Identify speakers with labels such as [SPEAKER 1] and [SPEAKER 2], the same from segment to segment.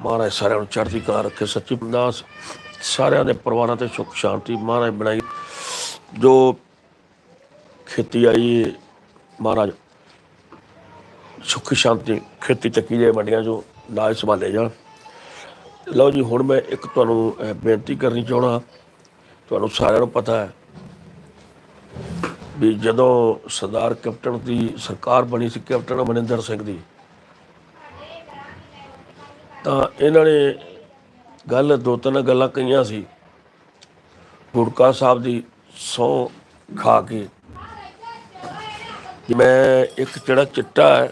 [SPEAKER 1] ਮਹਾਰਾਜ ਸਾਰਿਆਂ ਨੂੰ ਚੜ੍ਹਦੀ ਕਲਾ ਰੱਖੇ, ਸੱਚੀ ਬੰਦਾਸ ਸਾਰਿਆਂ ਦੇ ਪਰਿਵਾਰਾਂ ਤੇ ਸੁੱਖ, ਸ਼ਾਂਤੀ ਮਹਾਰਾਜ ਬਣਾਈ। ਜੋ ਖੇਤੀ ਆਈ, ਮਹਾਰਾਜ ਸੁੱਖ, ਸ਼ਾਂਤੀ ਖੇਤੀ ਚੱਕੀ ਦੇ ਮੰਡੀਆਂ ਜੋ ਨਾਲ ਸੰਭਾਲੇ ਜਾਣ। ਲਓ ਜੀ, ਹੁਣ ਮੈਂ ਇੱਕ ਤੁਹਾਨੂੰ ਬੇਨਤੀ ਕਰਨੀ ਚਾਹਣਾ ਤੁਹਾਨੂੰ ਸਾਰਿਆਂ ਨੂੰ ਪਤਾ ਹੈ ਵੀ ਜਦੋਂ ਸਰਦਾਰ ਕੈਪਟਨ ਦੀ ਸਰਕਾਰ ਬਣੀ ਸੀ, ਕੈਪਟਨ ਅਮਰਿੰਦਰ ਸਿੰਘ ਦੀ ਤਾਂ ਇਹਨਾਂ ਨੇ ਗੱਲ ਦੋ ਤਿੰਨ ਗੱਲਾਂ ਕਹੀਆਂ ਸੀ। ਗੁਰਕਾ ਸਾਹਿਬ ਦੀ ਸਹੁੰ ਖਾ ਕੇ। ਮੈਂ ਇੱਕ ਜਿਹੜਾ ਚਿੱਟਾ ਹੈ,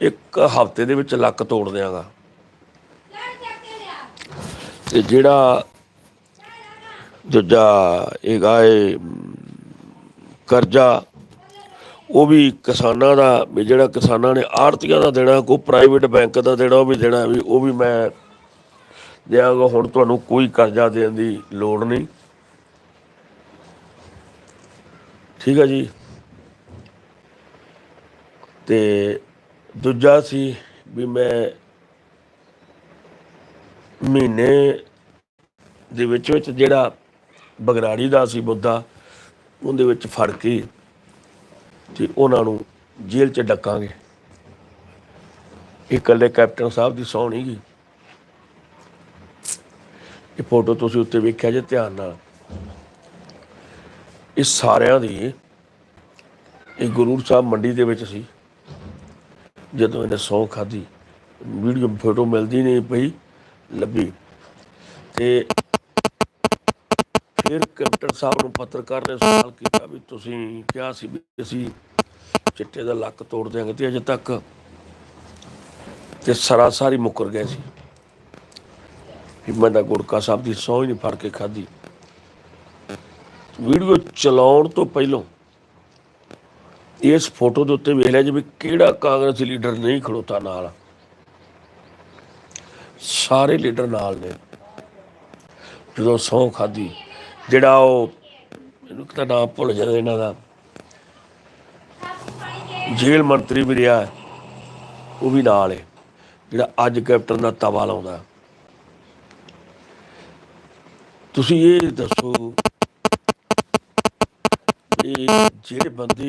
[SPEAKER 1] ਇੱਕ ਹਫ਼ਤੇ ਦੇ ਵਿੱਚ ਲੱਕ ਤੋੜ ਦਿਆਂਗਾ। ਤੇ ਜਿਹੜਾ ਦੂਜਾ ਇਹ ਇਹ ਕਰਜ਼ਾ ਉਹ ਵੀ ਕਿਸਾਨਾਂ ਦਾ, ਵੀ ਜਿਹੜਾ ਕਿਸਾਨਾਂ ਨੇ ਆੜਤੀਆਂ ਦਾ ਦੇਣਾ, ਕੋਈ ਪ੍ਰਾਈਵੇਟ ਬੈਂਕ ਦਾ ਦੇਣਾ, ਉਹ ਵੀ ਦੇਣਾ, ਵੀ ਉਹ ਵੀ ਮੈਂ ਦਿਆਂਗਾ। ਹੁਣ ਤੁਹਾਨੂੰ ਕੋਈ ਕਰਜ਼ਾ ਦੇਣ ਦੀ ਲੋੜ ਨਹੀਂ। ਠੀਕ ਹੈ ਜੀ। ਤੇ ਦੂਜਾ ਸੀ ਵੀ ਮੈਂ ਮਹੀਨੇ ਦੇ ਵਿੱਚ ਵਿੱਚ ਜਿਹੜਾ ਬਗਰਾੜੀ ਦਾ ਸੀ ਮੁੱਦਾ, ਉਹਦੇ ਵਿੱਚ ਫੜ ਕੇ ਤੇ ਉਹਨਾਂ ਨੂੰ ਜੇਲ੍ਹ 'ਚ ਡੱਕਾਂਗੇ। ਇਹ ਇਕੱਲੇ ਕੈਪਟਨ ਸਾਹਿਬ ਦੀ ਸਹੁੰ ਨਹੀਂ ਗਈ। ਇਹ ਫੋਟੋ ਤੁਸੀਂ ਉੱਤੇ ਵੇਖਿਆ ਜੇ ਧਿਆਨ ਨਾਲ। ਇਹ ਸਾਰਿਆਂ ਦੀ, ਇਹ ਗੁਰੂ ਸਾਹਿਬ ਮੰਡੀ ਦੇ ਵਿੱਚ ਸੀ। ਜਦੋਂ ਇਹਨੇ ਸਹੁੰ ਖਾਧੀ, ਵੀਡੀਓ, ਫੋਟੋ ਮਿਲਦੀ ਨਹੀਂ ਪਈ ਲੱਭੀ। ਤੇ ਫਿਰ ਕੈਪਟਨ ਸਾਹਿਬ ਨੂੰ ਪੱਤਰਕਾਰ ਨੇ ਸਵਾਲ ਕੀਤਾ ਵੀ ਤੁਸੀਂ ਕਿਹਾ ਸੀ ਵੀ ਅਸੀਂ ਚਿੱਟੇ ਦਾ ਲੱਕ ਤੋੜ ਦਿਆਂਗੇ ਤੇ ਅਜੇ ਤੱਕ ਤੇ ਸਰਾਸਾਰੀ ਮੁੱਕਰ ਗਏ ਸੀ। ਹਿੰਮਤ ਦਾ ਗੁਰਕਾ ਸਾਹਿਬ ਦੀ ਸਹੁੰ ਹੀ ਨਹੀਂ ਫੜ ਕੇ ਖਾਧੀ। ਵੀਡੀਓ ਚਲਾਉਣ ਤੋਂ ਪਹਿਲਾਂ ਇਸ ਫੋਟੋ ਦੇ ਉੱਤੇ ਵੇਖ ਲਿਆ ਜੀ ਵੀ ਕਿਹੜਾ ਕਾਂਗਰਸੀ ਲੀਡਰ ਨਹੀਂ ਖੜੋਤਾ ਨਾਲ। ਸਾਰੇ ਲੀਡਰ ਨਾਲ ਨੇ। ਜਦੋਂ ਸਹੁੰ ਖਾਧੀ ਜਿਹੜਾ ਉਹ, ਇਹਨੂੰ ਤਾਂ ਨਾਮ ਭੁੱਲ ਜਾਂਦਾ ਇਹਨਾਂ ਦਾ। ਜੇਲ੍ਹ ਮੰਤਰੀ ਵੀ ਰਿਹਾ ਉਹ ਵੀ ਨਾਲ ਹੈ, ਜਿਹੜਾ ਅੱਜ ਕੈਪਟਨ ਦਾ ਤਵਾ ਲਾਉਂਦਾ। ਤੁਸੀਂ ਇਹ ਦੱਸੋ ਇਹ ਜਿਹੜੇ ਬੰਦੇ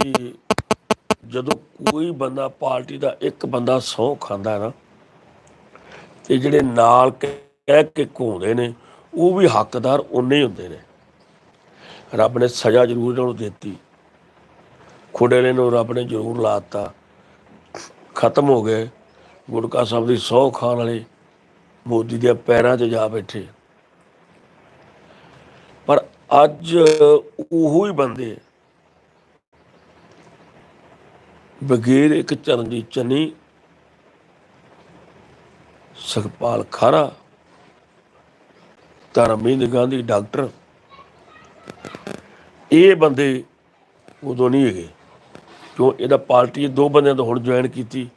[SPEAKER 1] ਜਦੋਂ ਕੋਈ ਬੰਦਾ ਪਾਰਟੀ ਦਾ ਇੱਕ ਬੰਦਾ ਸਹੁੰ ਖਾਂਦਾ ਹੈ ਨਾ, ਤੇ ਜਿਹੜੇ ਨਾਲ ਕਹਿ ਕੇ ਘੁੰਮਦੇ ਨੇ, ਉਹ ਵੀ ਹੱਕਦਾਰ ਉਨੇ ਹੀ ਹੁੰਦੇ ਨੇ। ਰੱਬ ਨੇ ਸਜ਼ਾ ਜ਼ਰੂਰ ਇਹਨਾਂ ਨੂੰ ਦਿੱਤੀ ਖੁੜੇਲੇ ਨੂੰ ਰੱਬ ਨੇ ਜ਼ਰੂਰ ਲਾਤਾ ਖਤਮ ਹੋ ਗਏ। ਗੁਟਕਾ ਸਾਹਿਬ ਦੀ ਸਹੁੰ ਖਾਣ ਵਾਲੇ ਮੋਦੀ ਦੇ ਪੈਰਾਂ 'ਚ ਜਾ ਬੈਠੇ। ਪਰ ਅੱਜ ਉਹੋ ਹੀ ਬੰਦੇ ਬਗੈਰ ਇੱਕ ਚਰਨਜੀਤ ਚੰਨੀ, ਸੁਖਪਾਲ ਖਾਰਾ ਧਰਮਿੰਦ ਗਾਂਧੀ ਡਾਕਟਰ ਇਹ ਬੰਦੇ ਉਦੋਂ ਨਹੀਂ ਹੈਗੇ। ਕਿਉਂ? ਇਹਦਾ ਪਾਰਟੀ ਦੋ ਬੰਦਿਆਂ ਤੋਂ ਹੁਣ ਜੁਆਇਨ ਕੀਤੀ।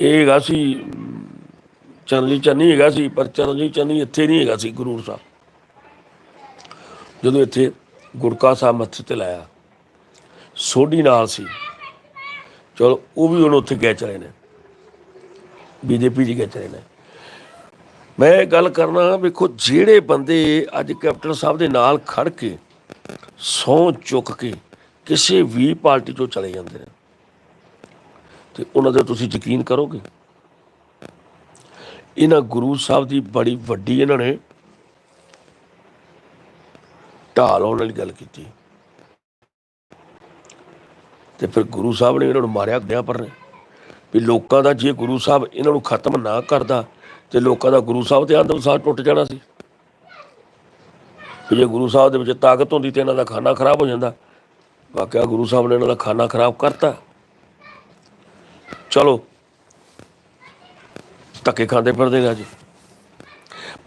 [SPEAKER 1] ਇਹ ਹੈਗਾ ਸੀ ਚਰਨਜੀਤ ਚੰਨੀ ਹੈਗਾ ਸੀ, ਪਰ ਚਰਨਜੀਤ ਚੰਨੀ ਇੱਥੇ ਨਹੀਂ ਹੈਗਾ ਸੀ ਗੁਰੂ ਸਾਹਿਬ। ਜਦੋਂ ਇੱਥੇ ਗੁਰਕਾ ਸਾਹਿਬ ਮੱਥੇ ਤੇ ਲਾਇਆ, ਸੋਢੀ ਨਾਲ ਸੀ। ਚਲੋ, ਉਹ ਵੀ ਹੁਣ ਉੱਥੇ ਗਏ ਚਲੇ ਨੇ। ਬੀਜੇਪੀ ਜੀ ਗਏ ਚਲੇ ਨੇ। ਮੈਂ ਇਹ ਗੱਲ ਕਰਨਾ ਵੇਖੋ, ਜਿਹੜੇ ਬੰਦੇ ਅੱਜ ਕੈਪਟਨ ਸਾਹਿਬ ਦੇ ਨਾਲ ਖੜ ਕੇ ਸਹੁੰ ਚੁੱਕ ਕੇ ਕਿਸੇ ਵੀ ਪਾਰਟੀ ਤੋਂ ਚਲੇ ਜਾਂਦੇ ਨੇ, ਤੇ ਉਹਨਾਂ ਦੇ ਤੁਸੀਂ ਯਕੀਨ ਕਰੋਗੇ? ਇਹਨਾਂ ਗੁਰੂ ਸਾਹਿਬ ਦੀ ਬੜੀ ਵੱਡੀ ਇਹਨਾਂ ਨੇ ਢਾਲ ਲਾਉਣ ਵਾਲੀ ਗੱਲ ਕੀਤੀ। ਤੇ ਫਿਰ ਗੁਰੂ ਸਾਹਿਬ ਨੇ ਇਹਨਾਂ ਨੂੰ ਮਾਰਿਆ ਗਿਆ ਪਰ ਵੀ ਲੋਕਾਂ ਦਾ ਜੇ ਗੁਰੂ ਸਾਹਿਬ ਇਹਨਾਂ ਨੂੰ ਖਤਮ ਨਾ ਕਰਦਾ ਤੇ ਲੋਕਾਂ ਦਾ ਗੁਰੂ ਸਾਹਿਬ ਤੇ ਅੰਧ ਵਿਸ਼ਵਾਸ ਟੁੱਟ ਜਾਣਾ ਸੀ। ਵੀ ਜੇ ਗੁਰੂ ਸਾਹਿਬ ਦੇ ਵਿੱਚ ਤਾਕਤ ਹੁੰਦੀ ਤੇ ਇਹਨਾਂ ਦਾ ਖਾਣਾ ਖਰਾਬ ਹੋ ਜਾਂਦਾ। ਵਾਕਿਆ ਗੁਰੂ ਸਾਹਿਬ ਨੇ ਇਹਨਾਂ ਦਾ ਖਾਣਾ ਖਰਾਬ ਕਰਤਾ। ਚਲੋ। ਧੱਕੇ ਖਾਂਦੇ ਫਿਰਦੇ ਨੇ ਜੀ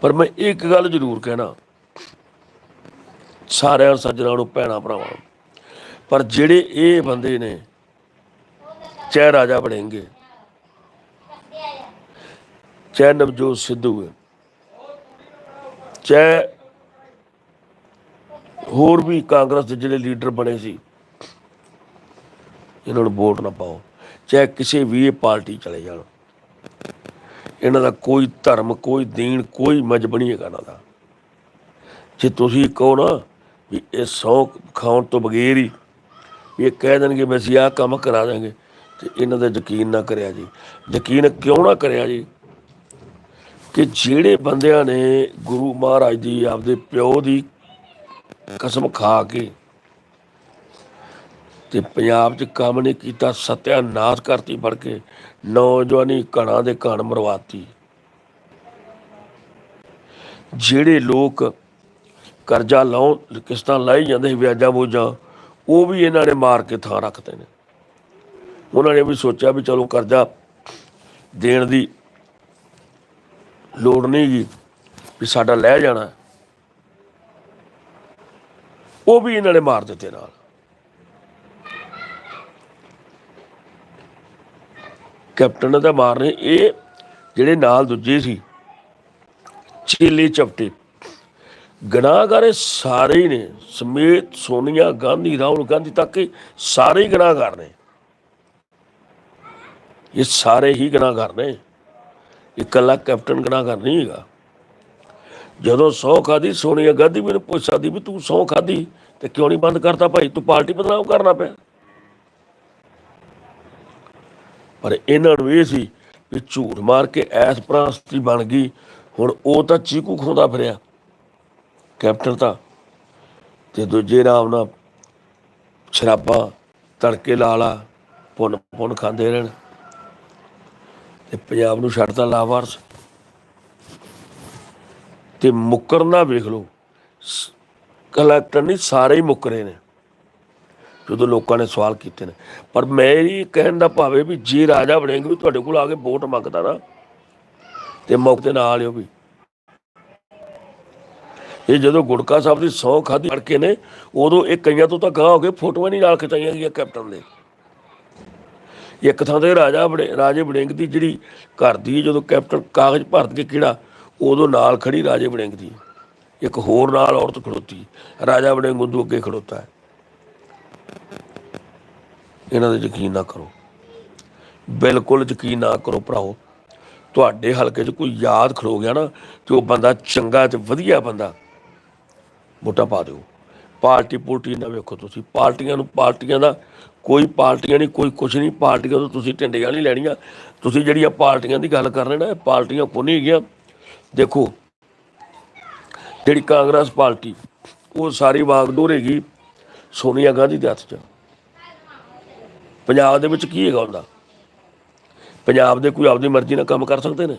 [SPEAKER 1] ਪਰ ਮੈਂ ਇੱਕ ਗੱਲ ਜ਼ਰੂਰ ਕਹਿਣਾ। ਸਾਰਿਆਂ ਸੱਜਣਾਂ ਨੂੰ, ਭੈਣਾਂ ਭਰਾਵਾਂ ਪਰ ਜਿਹੜੇ ਇਹ ਬੰਦੇ ਨੇ ਚਾਹੇ ਰਾਜਾ ਬਣेंगे ਚਾਹੇ ਨਵਜੋਤ ਸਿੱਧੂ ਹੈ। ਚਾਹੇ ਹੋਰ ਵੀ ਕਾਂਗਰਸ ਦੇ ਜਿਹੜੇ ਲੀਡਰ ਬਣੇ ਸੀ, ਇਹਨਾਂ ਨੂੰ ਵੋਟ ਨਾ ਪਾਓ। ਚਾਹੇ ਕਿਸੇ ਵੀ ਪਾਰਟੀ ਚਲੇ ਜਾਣ। ਇਹਨਾਂ ਦਾ ਕੋਈ ਧਰਮ, ਕੋਈ ਦੀਨ, ਕੋਈ ਮਜਬ ਨਹੀਂ ਹੈਗਾ ਇਹਨਾਂ ਦਾ। ਜੇ ਤੁਸੀਂ ਕਹੋ ਨਾ ਵੀ ਇਹ ਸੌ ਖਾਉਣ ਤੋਂ ਬਗੈਰ ਹੀ ਵੀ ਇਹ ਕਹਿ ਦੇਣਗੇ ਵੀ ਅਸੀਂ ਆਹ ਕੰਮ ਕਰਾ ਦਾਂਗੇ ਤੇ ਇਹਨਾਂ ਦਾ ਯਕੀਨ ਨਾ ਕਰਿਆ ਜੀ। ਯਕੀਨ ਕਿਉਂ ਨਾ ਕਰਿਆ ਜੀ? ਕਿ ਜਿਹੜੇ ਬੰਦਿਆਂ ਨੇ ਗੁਰੂ ਮਹਾਰਾਜ ਦੀ ਆਪਦੇ ਪਿਓ ਦੀ ਕਸਮ ਖਾ ਕੇ ਤੇ ਪੰਜਾਬ 'ਚ ਕੰਮ ਨਹੀਂ ਕੀਤਾ, ਸਤਿਆਨਾਸ਼ ਕਰਤੀ ਫੜ ਕੇ, ਨੌਜਵਾਨੀ ਘਣਾ ਦੇ ਘਣ ਮਰਵਾਤੀ। ਜਿਹੜੇ ਲੋਕ ਕਰਜ਼ਾ ਲਾਉ ਕਿਸ਼ਤਾਂ ਲਾਈ ਜਾਂਦੇ ਸੀ, ਵਿਆਜਾਂ ਬੋਝਾਂ ਉਹ ਵੀ ਇਹਨਾਂ ਨੇ ਮਾਰ ਕੇ ਥਾਂ ਰੱਖਦੇ ਨੇ। ਉਹਨਾਂ ਨੇ ਵੀ ਸੋਚਿਆ ਵੀ ਚਲੋ ਕਰਜ਼ਾ ਦੇਣ ਦੀ ਲੋੜ ਨਹੀਂ ਗੀ ਵੀ ਸਾਡਾ ਲੈ ਜਾਣਾ। ਉਹ ਵੀ ਇਹਨਾਂ ਨੇ ਮਾਰ ਦਿੱਤੇ ਨਾਲ। ਕੈਪਟਨ ਨੇ ਤਾਂ ਮਾਰਨੇ, ਇਹ ਜਿਹੜੇ ਨਾਲ ਦੂਜੇ ਸੀ, ਚੇਲੇ ਚਪਟੇ। ਗੁਨਾਹਗਾਰ ਇਹ ਸਾਰੇ ਹੀ ਨੇ, ਸਮੇਤ ਸੋਨੀਆ ਗਾਂਧੀ, ਰਾਹੁਲ ਗਾਂਧੀ ਤੱਕ ਸਾਰੇ ਹੀ ਨੇ। ਇਹ ਸਾਰੇ ਹੀ ਗੁਨਾਹਗਾਰ ਨੇ। ਇਕੱਲਾ ਕੈਪਟਨ ਗੁਨਾਹਗਾਰ ਨਹੀਂ ਹੈਗਾ? ਜਦੋਂ ਸੌ ਖਾਦੀ ਸੋਨੀਆ ਗਾਂਧੀ ਮੈਨੂੰ ਪੁੱਛ ਸਕਦੀ ਵੀ ਤੂੰ ਸੌ ਖਾਦੀ ਤੇ ਕਿਉਂ ਨਹੀਂ ਬੰਦ ਕਰਤਾ ਭਾਈ? ਤੂੰ ਪਾਰਟੀ ਬਦਨਾਮ ਕਰਨਾ ਪਿਆ। ਪਰ ਇਹਨਾਂ ਨੂੰ ਇਹ ਸੀ ਵੀ ਝੂਠ ਮਾਰ ਕੇ ਐਸ ਪ੍ਰਾਸਤੀ ਬਣ ਗਈ, ਹੁਣ ਉਹ ਤਾਂ ਚੀਕੂ ਖੋਦਾ ਫਿਰਿਆ। ਕੈਪਟਨ ਤਾਂ ਤੇ ਦੂਜੇ ਨਾਮ ਨਾਲ ਸ਼ਰਾਬਾਂ, ਤੜਕੇ ਲਾ ਲਾ ਪੁੰਨ ਪੁੰਨ ਖਾਂਦੇ ਰਹਿਣ। ਤੇ ਪੰਜਾਬ ਨੂੰ ਛੱਡਤਾ ਲਾਵਾਰਸ। ਤੇ ਮੁੱਕਰਨਾ ਵੇਖ ਲਓ। ਕਲੈਕਟਰ ਨਹੀਂ, ਸਾਰੇ ਹੀ ਮੁੱਕਰੇ ਨੇ। ਜਦੋਂ ਲੋਕਾਂ ਨੇ ਸਵਾਲ ਕੀਤੇ ਨੇ। ਪਰ ਮੇਰੀ ਕਹਿਣ ਦਾ ਭਾਵੇਂ ਵੀ ਜੇ ਰਾਜਾ ਬਣੇਗਾ ਵੀ ਤੁਹਾਡੇ ਕੋਲ ਆ ਕੇ ਵੋਟ ਮੰਗਦਾ ਨਾ, ਤੇ ਮੌਕੇ ਤੇ ਨਾਲ ਲਿਓ ਵੀ। ਇਹ ਜਦੋਂ ਗੁੜਕਾ ਸਾਹਿਬ ਦੀ ਸੌ ਖਾਦੀ ਫੜ ਨੇ, ਉਦੋਂ ਇਹ ਕਈਆਂ ਤੋਂ ਤਾਂ ਗਾਹ ਹੋ ਕੇ ਫੋਟੋਆਂ ਨਹੀਂ ਨਾਲ ਖਿਚਾਈਆਂ ਗਈਆਂ ਕੈਪਟਨ ਦੇ ਇੱਕ ਥਾਂ ਤੇ ਰਾਜਾ ਬੜੇ ਰਾਜੇ ਵੜਿੰਗ ਦੀ ਜਿਹੜੀ ਘਰ ਦੀ ਜਦੋਂ ਕੈਪਟਨ ਕਾਗਜ਼ ਭਰਤ ਕੇ ਕਿਹੜਾ, ਉਦੋਂ ਨਾਲ ਖੜੀ ਰਾਜੇ ਵੜਿੰਗ ਦੀ ਇੱਕ ਹੋਰ ਨਾਲ ਔਰਤ ਖੜੋਤੀ, ਰਾਜਾ ਵੜਿੰਗ ਉਦੋਂ ਅੱਗੇ ਖੜੋਤਾ ਹੈ। ਇਹਨਾਂ ਤੇ ਯਕੀਨ ਨਾ ਕਰੋ। ਬਿਲਕੁਲ ਯਕੀਨ ਨਾ ਕਰੋ ਭਰਾਓ। ਤੁਹਾਡੇ ਹਲਕੇ 'ਚ ਕੋਈ ਯਾਦ ਖੜੋ ਗਿਆ ਨਾ, ਤੇ ਉਹ ਬੰਦਾ ਚੰਗਾ ਤੇ ਵਧੀਆ ਬੰਦਾ ਵੋਟਾਂ ਪਾ ਦਿਓ। ਪਾਰਟੀ ਪੋਲਟੀ ਨਾ ਵੇਖੋ ਤੁਸੀਂ। ਪਾਰਟੀਆਂ ਨੂੰ ਪਾਰਟੀਆਂ ਦਾ ਕੋਈ ਪਾਰਟੀਆਂ ਨਹੀਂ, ਕੋਈ ਕੁਝ ਨਹੀਂ। ਪਾਰਟੀਆਂ ਤੋਂ ਤੁਸੀਂ ਢਿੰਡੀਆਂ ਨਹੀਂ ਲੈਣੀਆਂ। ਤੁਸੀਂ ਜਿਹੜੀਆਂ ਪਾਰਟੀਆਂ ਦੀ ਗੱਲ ਕਰ ਰਹੇ ਨਾ ਇਹ ਪਾਰਟੀਆਂ ਕੋ ਹੈਗੀਆਂ। ਦੇਖੋ, ਜਿਹੜੀ ਕਾਂਗਰਸ ਪਾਰਟੀ, ਉਹ ਸਾਰੀ ਵਾਗਡੋਰ ਹੈਗੀ ਸੋਨੀਆ ਗਾਂਧੀ ਦੇ ਹੱਥ 'ਚ। ਪੰਜਾਬ ਦੇ ਵਿੱਚ ਕੀ ਹੈਗਾ ਹੁੰਦਾ? ਪੰਜਾਬ ਦੇ ਕੋਈ ਆਪਦੀ ਮਰਜ਼ੀ ਨਾਲ ਕੰਮ ਕਰ ਸਕਦੇ ਨੇ।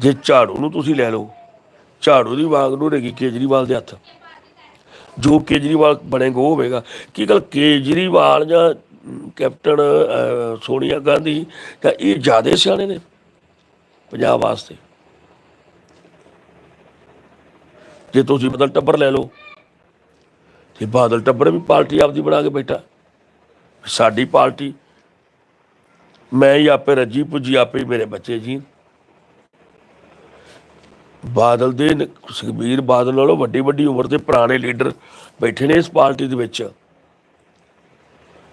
[SPEAKER 1] ਜੇ ਝਾੜੂ ਨੂੰ ਤੁਸੀਂ ਲੈ ਲਓ, ਝਾੜੂ ਦੀ ਵਾਗਡੋਰ ਹੈਗੀ ਕੇਜਰੀਵਾਲ ਦੇ ਹੱਥ। ਜੋ ਕੇਜਰੀਵਾਲ ਬਣੇਗਾ ਉਹ ਹੋਵੇਗਾ। ਕੀ ਗੱਲ ਕੇਜਰੀਵਾਲ ਜਾਂ ਕੈਪਟਨ ਸੋਨੀਆ ਗਾਂਧੀ ਤਾਂ ਇਹ ਜ਼ਿਆਦਾ ਸਿਆਣੇ ਨੇ ਪੰਜਾਬ ਵਾਸਤੇ? ਜੇ ਤੁਸੀਂ ਬਦਲ ਟੱਬਰ ਲੈ ਲਓ ਤੇ ਬਾਦਲ ਟੱਬਰ ਵੀ ਪਾਰਟੀ ਆਪਦੀ ਬਣਾ ਕੇ ਬੈਠਾ, ਸਾਡੀ ਪਾਰਟੀ, ਮੈਂ ਹੀ ਆਪੇ ਰੱਜੀ ਪੁੱਜੀ, ਆਪੇ ਮੇਰੇ ਬੱਚੇ ਜੀ ਬਾਦਲ ਦੇ ਸੁਖਬੀਰ ਬਾਦਲ ਨਾਲੋਂ ਵੱਡੀ ਵੱਡੀ ਉਮਰ ਦੇ ਪੁਰਾਣੇ ਲੀਡਰ ਬੈਠੇ ਨੇ ਇਸ ਪਾਰਟੀ ਦੇ ਵਿੱਚ।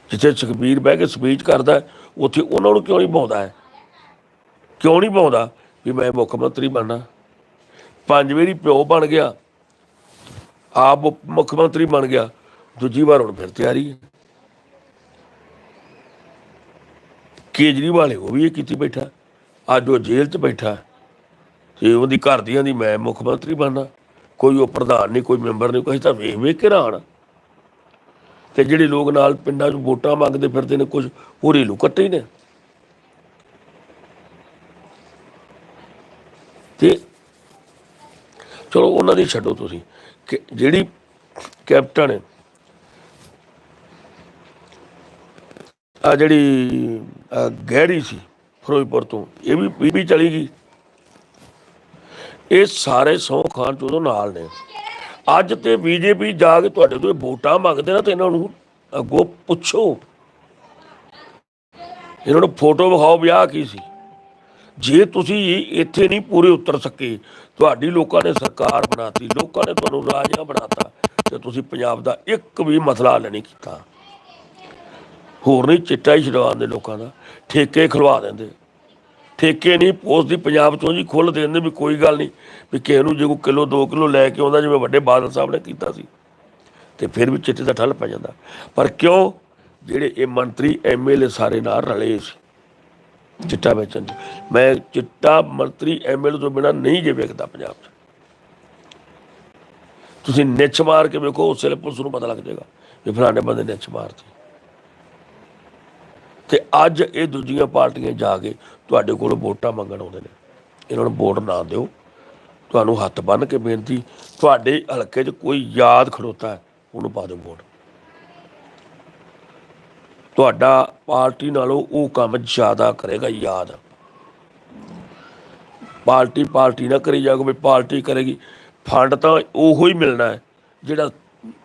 [SPEAKER 1] ਜਿੱਥੇ ਸੁਖਬੀਰ ਬਹਿ ਕੇ ਸਪੀਚ ਕਰਦਾ ਉੱਥੇ ਉਹਨਾਂ ਨੂੰ ਕਿਉਂ ਨਹੀਂ ਪਾਉਂਦਾ ਹੈ? ਕਿਉਂ ਨਹੀਂ ਪਾਉਂਦਾ? ਵੀ ਮੈਂ ਮੁੱਖ ਮੰਤਰੀ ਬਣਨਾ। ਪੰਜ ਵਾਰੀ ਪਿਓ ਬਣ ਗਿਆ। ਆਪ ਮੁੱਖ ਮੰਤਰੀ ਬਣ ਗਿਆ। ਦੂਜੀ ਵਾਰ ਹੁਣ ਫਿਰ ਤਿਆਰੀ ਹੈ। ਕੇਜਰੀਵਾਲ ਹੈ ਉਹ ਵੀ ਇਹ ਕੀਤੀ ਬੈਠਾ। ਅੱਜ ਉਹ ਜੇਲ੍ਹ 'ਚ ਬੈਠਾ। ਤੇ ਉਹਦੀ ਘਰ ਦੀਆਂ ਦੀ ਮੈਂ ਮੁੱਖ ਮੰਤਰੀ ਬਣਨਾ। ਕੋਈ ਉਹ ਪ੍ਰਧਾਨ ਨਹੀਂ, ਕੋਈ ਮੈਂਬਰ ਨਹੀਂ, ਕੋਈ ਤਾਂ ਵੇਖ ਵੇਖ ਕੇ ਰਾਣ ਤੇ ਜਿਹੜੇ ਲੋਕ ਨਾਲ ਪਿੰਡਾਂ 'ਚ ਵੋਟਾਂ ਮੰਗਦੇ ਫਿਰਦੇ ਨੇ, ਕੁਝ ਉਹ ਰੇਲੂ ਕੱਟੇ ਹੀ ਨੇ। ਤੇ ਚਲੋ ਉਹਨਾਂ ਦੀ ਛੱਡੋ ਤੁਸੀਂ, ਕਿ ਜਿਹੜੀ ਕੈਪਟਨ ਹੈ, ਆ ਜਿਹੜੀ ਗਹਿਰੀ ਸੀ ਫਿਰੋਜ਼ਪੁਰ ਤੋਂ, ਇਹ ਵੀ ਵੀ ਚਲੀ ਗਈ। ਇਹ ਸਾਰੇ ਸੌ ਖਾਨ ਚ ਉਹਦੇ ਨਾਲ ਨੇ। ਅੱਜ ਤੇ ਬੀਜੇਪੀ ਜਾ ਕੇ ਤੁਹਾਡੇ ਤੋਂ ਵੋਟਾਂ ਮੰਗਦੇ ਨਾ ਤੇ ਇਹਨਾਂ ਨੂੰ ਅੱਗੋਂ ਪੁੱਛੋ। ਇਹਨਾਂ ਨੂੰ ਫੋਟੋ ਵਿਖਾਓ ਵਿਆਹ ਕੀ ਸੀ। ਜੇ ਤੁਸੀਂ ਇੱਥੇ ਨਹੀਂ ਪੂਰੇ ਉਤਰ ਸਕੇ, ਤੁਹਾਡੀ ਲੋਕਾਂ ਨੇ ਸਰਕਾਰ ਬਣਾਤੀ, ਲੋਕਾਂ ਨੇ ਤੁਹਾਨੂੰ ਰਾਜਾ ਬਣਾਤਾ, ਤੇ ਤੁਸੀਂ ਪੰਜਾਬ ਦਾ ਇੱਕ ਵੀ ਮਸਲਾ ਹੱਲ ਨਹੀਂ ਕੀਤਾ। ਹੋਰ ਨਹੀਂ ਚਿੱਟਾ ਹੀ ਛਡਵਾਉਂਦੇ ਲੋਕਾਂ ਦਾ, ਠੇਕੇ ਖਲਵਾ ਦਿੰਦੇ। ਠੇਕੇ ਨਹੀਂ ਪੋਸਟ ਦੀ ਪੰਜਾਬ ਚੋਂ ਜੀ ਖੁੱਲ ਦੇ ਦਿੰਦੇ ਵੀ ਕੋਈ ਗੱਲ ਨਹੀਂ, ਵੀ ਕਿਸੇ ਨੂੰ ਜੇ ਕੋਈ ਕਿਲੋ 2 ਕਿਲੋ ਲੈ ਕੇ ਆਉਂਦਾ, ਜਿਵੇਂ ਵੱਡੇ ਬਾਦਲ ਸਾਹਿਬ ਨੇ ਕੀਤਾ ਸੀ, ਤੇ ਫਿਰ ਵੀ ਚਿੱਟੇ ਦਾ ਠੱਲ ਪੈ ਜਾਂਦਾ। ਪਰ ਕਿਉਂ? ਜਿਹੜੇ ਇਹ ਮੰਤਰੀ ਐਮਐਲਏ ਸਾਰੇ ਨਾਲ ਰਲੇ ਸੀ, ਚਿੱਟਾ ਵੇਚਣ 'ਚ। ਮੈਂ ਚਿੱਟਾ ਮੰਤਰੀ ਐਮਐਲਏ ਤੋਂ ਬਿਨਾ ਨਹੀਂ ਜੇ ਵੇਖਦਾ ਪੰਜਾਬ 'ਚ। ਤੁਸੀਂ ਨਿੱਛ ਮਾਰ ਕੇ ਵੇਖੋ, ਉਸੇ ਵੇਲੇ ਪੁਲਿਸ ਨੂੰ ਪਤਾ ਲੱਗ ਜਾਏਗਾ ਵੀ ਫਲਾਣੇ ਬੰਦੇ ਨਿੱਛ ਮਾਰਤੀ। ਅੱਜ ਇਹ ਦੂਜੀਆਂ ਪਾਰਟੀਆਂ ਜਾ ਕੇ ਤੁਹਾਡੇ ਕੋਲ ਵੋਟਾਂ ਮੰਗਣ ਆਉਂਦੇ ਨੇ। ਇਹਨਾਂ ਨੂੰ ਵੋਟ ਨਾ ਦਿਓ। ਤੁਹਾਨੂੰ ਹੱਥ ਬੰਨ ਕੇ ਬੇਨਤੀ, ਤੁਹਾਡੇ ਹਲਕੇ 'ਚ ਕੋਈ ਯਾਦ ਖੜੋਤਾ ਹੈ, ਉਹਨੂੰ ਪਾ ਦਿਓ ਵੋਟ। ਤੁਹਾਡਾ ਪਾਰਟੀ ਨਾਲੋਂ ਉਹ ਕੰਮ ਜ਼ਿਆਦਾ ਕਰੇਗਾ ਯਾਦ। ਪਾਰਟੀ ਪਾਰਟੀ ਨਾ ਕਰੀ ਜਾਗੋ ਵੀ ਪਾਰਟੀ ਕਰੇਗੀ। ਫੰਡ ਤਾਂ ਉਹੋ ਹੀ ਮਿਲਣਾ ਹੈ, ਜਿਹੜਾ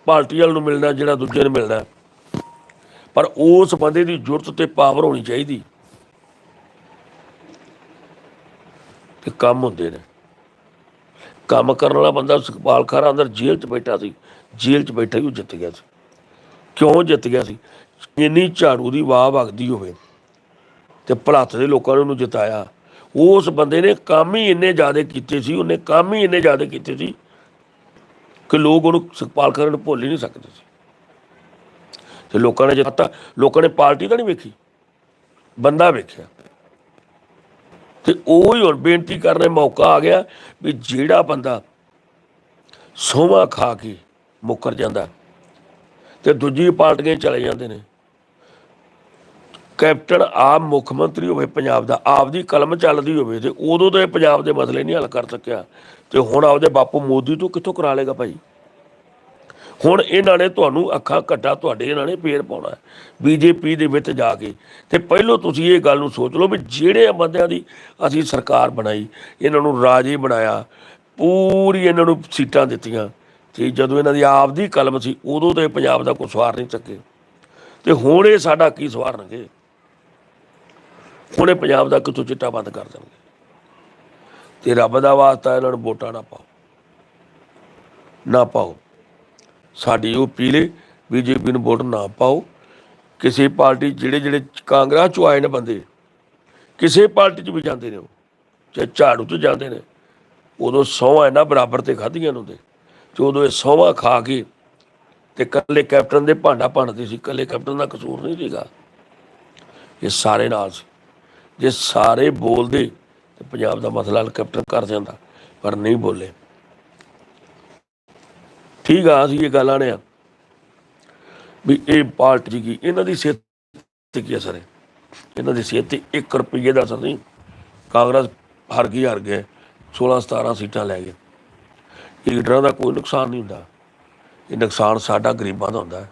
[SPEAKER 1] ਪਾਰਟੀ ਵਾਲ ਨੂੰ ਮਿਲਣਾ, ਜਿਹੜਾ ਦੂਜੇ ਨੂੰ ਮਿਲਣਾ ਪਰ ਉਸ ਬੰਦੇ ਦੀ ਜੁਰਤ ਤੇ ਪਾਵਰ ਹੋਣੀ ਚਾਹੀਦੀ। ਕਿ ਕੰਮ ਹੁੰਦੇ ਨੇ। ਕੰਮ ਕਰਨ ਵਾਲਾ ਬੰਦਾ ਸੁਖਪਾਲ ਖਾਰਾ ਅੰਦਰ ਜੇਲ੍ਹ 'ਚ ਬੈਠਾ ਸੀ। ਜੇਲ੍ਹ 'ਚ ਬੈਠਾ ਹੀ ਉਹ ਜਿੱਤ ਗਿਆ ਸੀ। ਕਿਉਂ ਜਿੱਤ ਗਿਆ ਸੀ? ਇੰਨੀ ਝਾੜੂ ਦੀ ਵਾਹ ਵਗਦੀ ਹੋਵੇ ਤੇ ਭਲਾਤ ਦੇ ਲੋਕਾਂ ਨੇ ਉਹਨੂੰ ਜਿਤਾਇਆ। ਉਸ ਬੰਦੇ ਨੇ ਕੰਮ ਹੀ ਇੰਨੇ ਜ਼ਿਆਦਾ ਕੀਤੇ ਸੀ, ਉਹਨੇ ਕੰਮ ਹੀ ਇੰਨੇ ਜ਼ਿਆਦਾ ਕੀਤੇ ਸੀ ਕਿ ਲੋਕ ਉਹਨੂੰ ਸੁਖਪਾਲ ਖਾਰਾ ਨੂੰ ਭੁੱਲ ਹੀ ਨਹੀਂ ਸਕਦੇ ਸੀ। ਤੇ ਲੋਕਾਂ ਨੇ ਜਿਤਾਤਾ ਲੋਕਾਂ ਨੇ ਪਾਰਟੀ ਤਾਂ ਨਹੀਂ ਵੇਖੀ। ਬੰਦਾ ਵੇਖਿਆ। ਤੇ ਉਹ ਹੀ ਹੁਣ ਬੇਨਤੀ ਕਰਨੇ ਮੌਕਾ ਆ ਗਿਆ ਵੀ ਜਿਹੜਾ ਬੰਦਾ ਸੋਮਾ ਖਾ ਕੇ ਮੁੱਕਰ ਜਾਂਦਾ ਤੇ ਦੂਜੀ ਪਾਰਟੀਆਂ ਚਲੇ ਜਾਂਦੇ ਨੇ। ਕੈਪਟਨ ਆਪ ਮੁੱਖ ਮੰਤਰੀ ਹੋਵੇ ਪੰਜਾਬ ਦਾ, ਆਪਦੀ ਕਲਮ ਚੱਲਦੀ ਹੋਵੇ ਤੇ ਉਦੋਂ ਤਾਂ ਇਹ ਪੰਜਾਬ ਦੇ ਮਸਲੇ ਨਹੀਂ ਹੱਲ ਕਰ ਸਕਿਆ। ਤੇ ਹੁਣ ਆਪਦੇ ਬਾਪੂ ਮੋਦੀ ਤੋਂ ਕਿੱਥੋਂ ਕਰਾ ਲੇਗਾ ਭਾਈ? ਹੁਣ ਇਹਨਾਂ ਨੇ ਤੁਹਾਨੂੰ ਅੱਖਾਂ ਘੱਟਾ ਤੁਹਾਡੇ ਇਹਨਾਂ ਨੇ ਫੇਰ ਪਾਉਣਾ ਬੀਜੇਪੀ ਦੇ ਵਿੱਚ ਜਾ ਕੇ। ਤੇ ਪਹਿਲਾਂ ਤੁਸੀਂ ਇਹ ਗੱਲ ਨੂੰ ਸੋਚ ਲਓ ਵੀ ਜਿਹੜੇ ਬੰਦਿਆਂ ਦੀ ਅਸੀਂ ਸਰਕਾਰ ਬਣਾਈ, ਇਹਨਾਂ ਨੂੰ ਰਾਜੇ ਬਣਾਇਆ, ਪੂਰੀ ਇਹਨਾਂ ਨੂੰ ਸੀਟਾਂ ਦਿੱਤੀਆਂ। ਤੇ ਜਦੋਂ ਇਹਨਾਂ ਦੀ ਆਪਦੀ ਕਲਮ ਸੀ, ਉਦੋਂ ਤੇ ਪੰਜਾਬ ਦਾ ਕੋਈ ਸਵਾਰ ਨਹੀਂ ਚੱਕੇ। ਤੇ ਹੁਣ ਇਹ ਸਾਡਾ ਕੀ ਸਵਾਰਨਗੇ? ਹੁਣ ਇਹ ਪੰਜਾਬ ਦਾ ਕਿੱਥੋਂ ਚਿੱਟਾ ਬੰਦ ਕਰ ਦੇਣਗੇ? ਤੇ ਰੱਬ ਦਾ ਵਾਸਤਾ ਇਹਨਾਂ ਨੂੰ ਵੋਟਾਂ ਨਾ ਪਾਓ। ਨਾ ਪਾਓ। ਸਾਡੀ ਉਹ ਅਪੀਲ ਪੀਲੇ ਬੀਜੇਪੀ ਨੂੰ ਵੋਟ ਨਾ ਪਾਓ। ਕਿਸੇ ਪਾਰਟੀ ਜਿਹੜੇ ਜਿਹੜੇ ਕਾਂਗਰਸ ਚੋਂ ਆਏ ਨੇ ਬੰਦੇ, ਕਿਸੇ ਪਾਰਟੀ 'ਚ ਵੀ ਜਾਂਦੇ ਨੇ ਉਹ, ਚਾਹੇ ਝਾੜੂ 'ਚ ਜਾਂਦੇ ਨੇ, ਉਦੋਂ ਸੌਹਾਂ ਇਹਨਾਂ ਬਰਾਬਰ ਤੇ ਖਾਧੀਆਂ ਨੂੰ ਤੇ ਤੇ ਉਦੋਂ ਇਹ ਸੌਹਾਂ ਖਾ ਕੇ ਤੇ ਕੱਲੇ ਕੈਪਟਨ ਦੇ ਭਾਂਡਾ ਭੰਨਦੇ ਸੀ ਕੱਲੇ ਕੈਪਟਨ ਦਾ ਕਸੂਰ ਨਹੀਂ ਸੀਗਾ। ਇਹ ਸਾਰੇ ਨਾਲ ਸੀ। ਜੇ ਸਾਰੇ ਬੋਲਦੇ ਤੇ ਪੰਜਾਬ ਦਾ ਮਸਲਾ ਕੈਪਟਨ ਕਰ ਜਾਂਦਾ ਪਰ ਨਹੀਂ ਬੋਲੇ। ਠੀਕ ਆ, ਅਸੀਂ ਇਹ ਗੱਲ ਆਣੇ ਆ ਵੀ ਇਹ ਪਾਰਟੀ ਕੀ, ਇਹਨਾਂ ਦੀ ਸਿਹਤ ਤੇ ਕੀ ਅਸਰ ਹੈ? ਇਹਨਾਂ ਦੀ ਸਿਹਤ ਤੇ 1 ਰੁਪਏ ਦਾ ਅਸਰ ਨਹੀਂ। ਕਾਂਗਰਸ ਹਰ ਗਈ, ਹਰ ਗਏ 16 17 ਸੀਟਾਂ ਲੈ ਗਏ। ਲੀਡਰਾਂ ਦਾ ਕੋਈ ਨੁਕਸਾਨ ਨਹੀਂ ਹੁੰਦਾ। ਇਹ ਨੁਕਸਾਨ ਸਾਡਾ ਗਰੀਬਾਂ ਦਾ ਹੁੰਦਾ। ਹੈ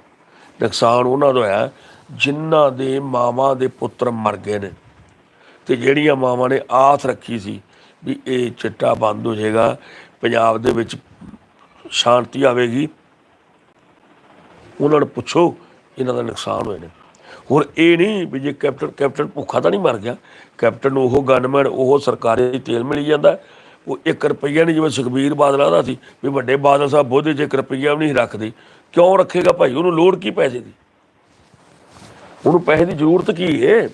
[SPEAKER 1] ਨੁਕਸਾਨ ਉਹਨਾਂ ਦਾ ਹੋਇਆ, ਜਿਨ੍ਹਾਂ ਦੇ ਮਾਵਾਂ ਦੇ ਪੁੱਤਰ ਮਰ ਗਏ ਨੇ। ਤੇ ਜਿਹੜੀਆਂ ਮਾਵਾਂ ਨੇ ਆਸ ਰੱਖੀ ਸੀ ਵੀ ਇਹ ਚਿੱਟਾ ਬੰਦ ਹੋ ਜਾਏਗਾ, ਪੰਜਾਬ ਦੇ ਵਿੱਚ ਸ਼ਾਂਤੀ ਆਵੇਗੀ। ਉਹਨਾਂ ਨੂੰ ਪੁੱਛੋ, ਇਹਨਾਂ ਦਾ ਨੁਕਸਾਨ ਹੋਏ ਨੇ। ਹੁਣ ਇਹ ਨਹੀਂ ਵੀ ਜੇ ਕੈਪਟਨ ਕੈਪਟਨ ਭੁੱਖਾ ਤਾਂ ਨਹੀਂ ਮਰ ਗਿਆ। ਕੈਪਟਨ ਉਹ ਗਨਮੈਨ, ਉਹ ਸਰਕਾਰੀ ਤੇਲ ਮਿਲੀ ਜਾਂਦਾ। ਉਹ 1 ਰੁਪਈਆ ਨਹੀਂ ਜਿਵੇਂ ਸੁਖਬੀਰ ਬਾਦਲ ਆਦਾ ਸੀ, ਵੀ ਵੱਡੇ ਬਾਦਲ ਸਾਹਿਬ ਬੋਧੇ 'ਚ 1 ਰੁਪਈਆ ਵੀ ਨਹੀਂ ਰੱਖਦੇ। ਕਿਉਂ ਰੱਖੇਗਾ ਭਾਈ? ਉਹਨੂੰ ਲੋੜ ਕੀ ਪੈਸੇ ਦੀ? ਉਹਨੂੰ ਪੈਸੇ ਦੀ ਜ਼ਰੂਰਤ ਕੀ ਹੈ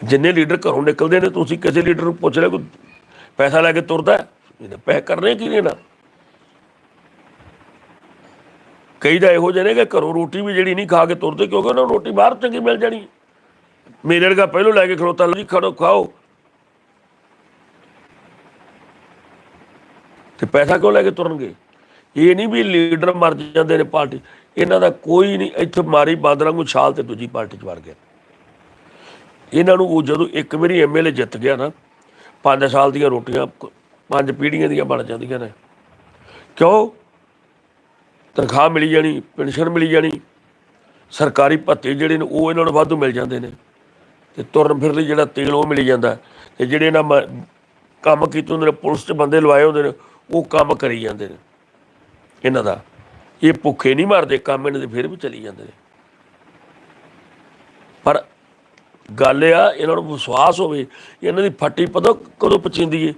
[SPEAKER 1] ਜਿੰਨੇ ਲੀਡਰ ਘਰੋਂ ਨਿਕਲਦੇ ਨੇ, ਤੁਸੀਂ ਕਿਸੇ ਲੀਡਰ ਨੂੰ ਪੁੱਛ ਲਿਆ ਕੋਈ ਪੈਸਾ ਲੈ ਕੇ ਤੁਰਦਾ ਇਹਨੇ ਪੈਸੇ ਕਰਨੇ ਕੀ ਨੇ ਨਾ ਕਈ ਦਾ ਇਹੋ ਜਿਹੇ ਨੇ ਕਿ ਘਰੋਂ ਰੋਟੀ ਵੀ ਜਿਹੜੀ ਨਹੀਂ ਖਾ ਕੇ ਤੁਰਦੇ, ਕਿਉਂਕਿ ਉਹਨਾਂ ਨੂੰ ਰੋਟੀ ਬਾਹਰ ਚੰਗੀ ਮਿਲ ਜਾਣੀ। ਮੇਰੇ ਵਰਗਾ ਪਹਿਲੋਂ ਲੈ ਕੇ ਖਲੋਤਾ, ਲਓ ਜੀ, ਖੜੋ, ਖਾਓ। ਤੇ ਪੈਸਾ ਕਿਉਂ ਲੈ ਕੇ ਤੁਰਨਗੇ? ਇਹ ਨਹੀਂ ਵੀ ਲੀਡਰ ਮਰ ਜਾਂਦੇ ਨੇ ਪਾਰਟੀ, ਇਹਨਾਂ ਦਾ ਕੋਈ ਨਹੀਂ, ਇੱਥੇ ਮਾਰੀ ਬਾਦਲਾਂ ਨੂੰ ਛਾਲ ਤੇ ਦੂਜੀ ਪਾਰਟੀ ਚ ਵੜ ਗਿਆ। ਇਹਨਾਂ ਨੂੰ ਉਹ ਜਦੋਂ ਇੱਕ ਵਾਰੀ ਐਮਐਲਏ ਜਿੱਤ ਗਿਆ ਨਾ 5 ਸਾਲ ਦੀਆਂ ਰੋਟੀਆਂ ਪੰਜ ਪੀੜ੍ਹੀਆਂ ਦੀਆਂ ਬਣ ਜਾਂਦੀਆਂ ਨੇ। ਕਿਉਂ? ਤਨਖਾਹ ਮਿਲੀ ਜਾਣੀ, ਪੈਨਸ਼ਨ ਮਿਲੀ ਜਾਣੀ, ਸਰਕਾਰੀ ਭੱਤੇ ਜਿਹੜੇ ਨੇ ਉਹ ਇਹਨਾਂ ਨੂੰ ਵਾਧੂ ਮਿਲ ਜਾਂਦੇ ਨੇ ਤੇ ਤੁਰਨ ਫਿਰ ਲਈ ਜਿਹੜਾ ਤੇਲ ਉਹ ਮਿਲੀ ਜਾਂਦਾ ਤੇ ਜਿਹੜੇ ਇਹਨਾਂ ਮ- ਕੰਮ ਕੀਤੇ ਹੁੰਦੇ ਨੇ, ਪੁਲਿਸ 'ਚ ਬੰਦੇ ਲਵਾਏ ਹੁੰਦੇ ਨੇ, ਉਹ ਕੰਮ ਕਰੀ ਜਾਂਦੇ ਨੇ ਇਹਨਾਂ ਦਾ। ਇਹ ਭੁੱਖੇ ਨਹੀਂ ਮਰਦੇ, ਕੰਮ ਇਹਨਾਂ ਦੇ ਫਿਰ ਵੀ ਚਲੀ ਜਾਂਦੇ ਨੇ। ਪਰ ਗੱਲ ਆ, ਇਹਨਾਂ ਨੂੰ ਵਿਸ਼ਵਾਸ ਹੋਵੇ ਇਹਨਾਂ ਦੀ ਫੱਟੀ ਪਤਾ ਕਦੋਂ ਪਚਿੰਦੀ ਏ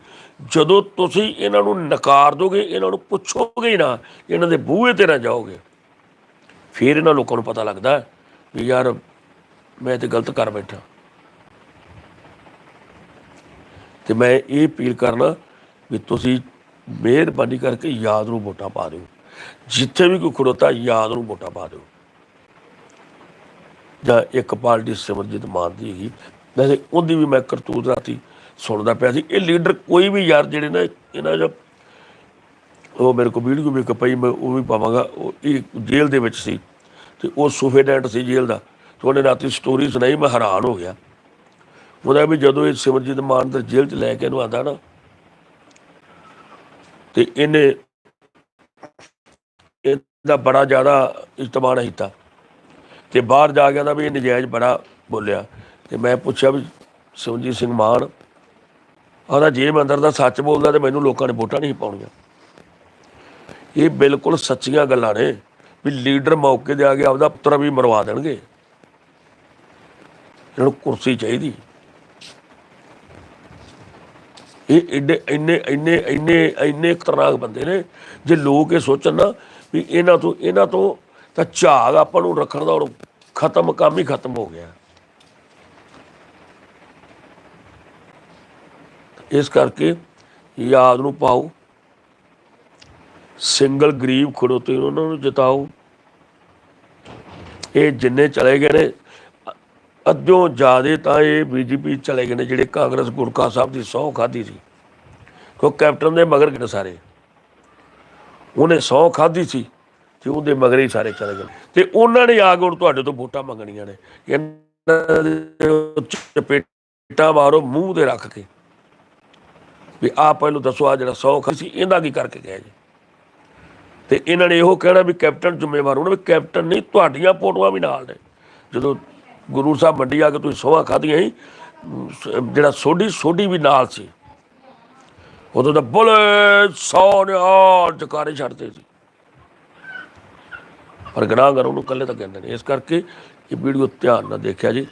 [SPEAKER 1] ਜਦੋਂ ਤੁਸੀਂ ਇਹਨਾਂ ਨੂੰ ਨਕਾਰ ਦੋਗੇ, ਇਹਨਾਂ ਨੂੰ ਪੁੱਛੋਗੇ ਹੀ ਨਾ ਇਹਨਾਂ ਦੇ ਬੂਹੇ ਤੇ ਨਾ ਜਾਓਗੇ, ਫਿਰ ਇਹਨਾਂ ਲੋਕਾਂ ਨੂੰ ਪਤਾ ਲੱਗਦਾ ਵੀ ਯਾਰ ਮੈਂ ਤੇ ਗਲਤ ਕਰ ਬੈਠਾ। ਤੇ ਮੈਂ ਇਹ ਅਪੀਲ ਕਰਨਾ ਵੀ ਤੁਸੀਂ ਮਿਹਰਬਾਨੀ ਕਰਕੇ ਯਾਦ ਨੂੰ ਵੋਟਾਂ ਪਾ ਦਿਓ। ਜਿੱਥੇ ਵੀ ਕੋਈ ਖੜੋਤਾ, ਯਾਦ ਨੂੰ ਵੋਟਾਂ ਪਾ ਦਿਓ। ਜਾਂ ਇੱਕ ਪਾਰਟੀ ਸਿਮਰਜੀਤ ਮਾਨ ਦੀ ਹੈਗੀ ਵੈਸੇ ਉਹਦੀ ਵੀ ਮੈਂ ਕਰਤੂਤ ਰਾਤੀ ਸੁਣਦਾ ਪਿਆ ਸੀ। ਇਹ ਲੀਡਰ ਕੋਈ ਵੀ ਯਾਰ ਜਿਹੜੇ ਨਾ, ਇਹਨਾਂ ਦਾ ਉਹ ਮੇਰੇ ਕੋਲ ਵੀਡੀਓ ਵੀ ਇੱਕ ਪਈ, ਮੈਂ ਉਹ ਵੀ ਪਾਵਾਂਗਾ। ਉਹ ਇਹ ਜੇਲ੍ਹ ਦੇ ਵਿੱਚ ਸੀ ਤੇ ਉਹ ਸੁਫੇਡੈਂਟ ਸੀ ਜੇਲ੍ਹ ਦਾ। ਤੇ ਉਹਨੇ ਰਾਤੀ ਸਟੋਰੀ ਸੁਣਾਈ, ਮੈਂ ਹੈਰਾਨ ਹੋ ਗਿਆ। ਉਹਦਾ ਵੀ ਜਦੋਂ ਇਹ ਸਿਮਰਜੀਤ ਮਾਨ ਦਾ ਜੇਲ੍ਹ 'ਚ ਲੈ ਕੇ ਇਹਨੂੰ ਆਂਦਾ ਨਾ, ਤੇ ਇਹਨੇ ਇਹਦਾ ਬੜਾ ਜ਼ਿਆਦਾ ਇਸਤਮਾਨ ਕੀਤਾ। ਤੇ ਬਾਹਰ ਜਾ ਗਿਆ ਤਾਂ ਵੀ ਇਹ ਨਜਾਇਜ਼ ਬੜਾ ਬੋਲਿਆ। ਤੇ ਮੈਂ ਪੁੱਛਿਆ ਵੀ ਸਿਮਰਜੀਤ ਸਿੰਘ ਮਾਨ, ਆਹਦਾ ਜੇ ਮੈਂ ਅੰਦਰ ਦਾ ਸੱਚ ਬੋਲਦਾ ਤੇ ਮੈਨੂੰ ਲੋਕਾਂ ਨੇ ਵੋਟਾਂ ਨਹੀਂ ਪਾਉਣੀਆਂ। ਇਹ ਬਿਲਕੁਲ ਸੱਚੀਆਂ ਗੱਲਾਂ ਨੇ ਵੀ ਲੀਡਰ ਮੌਕੇ ਤੇ ਆ ਕੇ ਆਪਦਾ ਪੁੱਤਰ ਵੀ ਮਰਵਾ ਦੇਣਗੇ। ਇਹਨਾਂ ਨੂੰ ਕੁਰਸੀ ਚਾਹੀਦੀ। ਇਹ ਇੰਨੇ ਇੰਨੇ ਇੰਨੇ ਇੰਨੇ ਇੰਨੇ ਖਤਰਨਾਕ ਬੰਦੇ ਨੇ। ਜੇ ਲੋਕ ਇਹ ਸੋਚਣ ਨਾ ਵੀ ਇਹਨਾਂ ਤੋਂ ਇਹਨਾਂ ਤੋਂ ਤਾਂ ਝਾਗ ਆਪਾਂ ਨੂੰ ਰੱਖਣ ਦਾ ਹੁਣ ਖਤਮ ਕੰਮ ਹੀ ਖਤਮ ਹੋ ਗਿਆ। ਇਸ ਕਰਕੇ ਯਾਦ ਨੂੰ ਪਾਓ। ਸਿੰਗਲ ਗਰੀਬ ਖੜੋਤੇ ਉਹਨਾਂ ਨੂੰ ਜਿਤਾਓ। ਇਹ ਜਿੰਨੇ ਚਲੇ ਗਏ ਨੇ ਅ- ਅੱਧਿਓਂ ਜ਼ਿਆਦੇ ਤਾਂ ਇਹ ਬੀਜੇਪੀ ਚਲੇ ਗਏ ਨੇ ਜਿਹੜੇ ਕਾਂਗਰਸ ਗੁਰਕਾ ਸਾਹਿਬ ਦੀ ਸਹੁੰ ਖਾਦੀ ਸੀ। ਕਿਉਂ ਕੈਪਟਨ ਦੇ ਮਗਰ ਕਿਤੇ ਸਾਰੇ। ਉਹਨੇ ਸਹੁੰ ਖਾਦੀ ਸੀ। ਤੇ ਉਹਦੇ ਮਗਰ ਹੀ ਸਾਰੇ ਚਲੇ ਗਏ। ਤੇ ਉਹਨਾਂ ਨੇ ਆ ਕੇ ਹੁਣ ਤੁਹਾਡੇ ਤੋਂ ਵੋਟਾਂ ਮੰਗਣੀਆਂ ਨੇ। ਇਹਨਾਂ ਦੇ ਚਪੇਟਾ ਮਾਰੋ, ਮੂੰਹ ਤੇ ਰੱਖ ਕੇ। ਵੀ ਆ ਪਹਿਲਾਂ ਦੱਸੋ ਆ ਜਿਹੜਾ ਸੌ ਖਾ ਸੀ, ਇਹਦਾ ਕੀ ਕਰਕੇ ਗਿਆ ਜੀ? ਤੇ ਇਹਨਾਂ ਨੇ ਇਹੋ ਕਹਿਣਾ ਵੀ ਕੈਪਟਨ ਜ਼ਿੰਮੇਵਾਰ ਹੋਣਾ, ਵੀ ਕੈਪਟਨ ਨਹੀਂ, ਤੁਹਾਡੀਆਂ ਫੋਟੋਆਂ ਵੀ ਨਾਲ ਨੇ। ਜਦੋਂ ਗੁਰੂ ਸਾਹਿਬ ਮੰਡੀ ਆ ਕੇ ਤੁਸੀਂ ਸੋਹਾ ਖਾਧੀਆਂ ਸੀ ਜਿਹੜਾ ਸੋਢੀ ਸੋਢੀ ਵੀ ਨਾਲ ਸੀ। ਉਦੋਂ ਤਾਂ ਬੋਲੇ ਸੌ ਨੇ ਆ ਜਕਾਰੇ ਛੱਡਦੇ ਸੀ। ਪਰ ਗੁਨਾਹਗਰ ਉਹਨੂੰ ਕੱਲੇ ਤਾਂ ਕਹਿੰਦੇ ਨੇ। ਇਸ ਕਰਕੇ ਇਹ ਵੀਡੀਓ ਧਿਆਨ ਨਾਲ ਦੇਖਿਆ ਜੀ।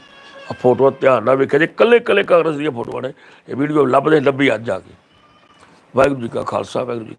[SPEAKER 1] ਆ ਫੋਟੋਆਂ ਧਿਆਨ ਨਾਲ ਵੇਖਿਆ ਜੀ। ਕੱਲੇ ਕੱਲੇ ਕਾਂਗਰਸ ਦੀਆਂ ਫੋਟੋਆਂ ਨੇ। ਇਹ ਵੀਡੀਓ ਲੱਭਦੇ ਲੱਭੀ ਅੱਜ ਆ ਕੇ। ਵਾਹਿਗੁਰੂ ਜੀ ਕਾ ਖਾਲਸਾ, ਵਾਹਿਗੁਰੂ ਜੀ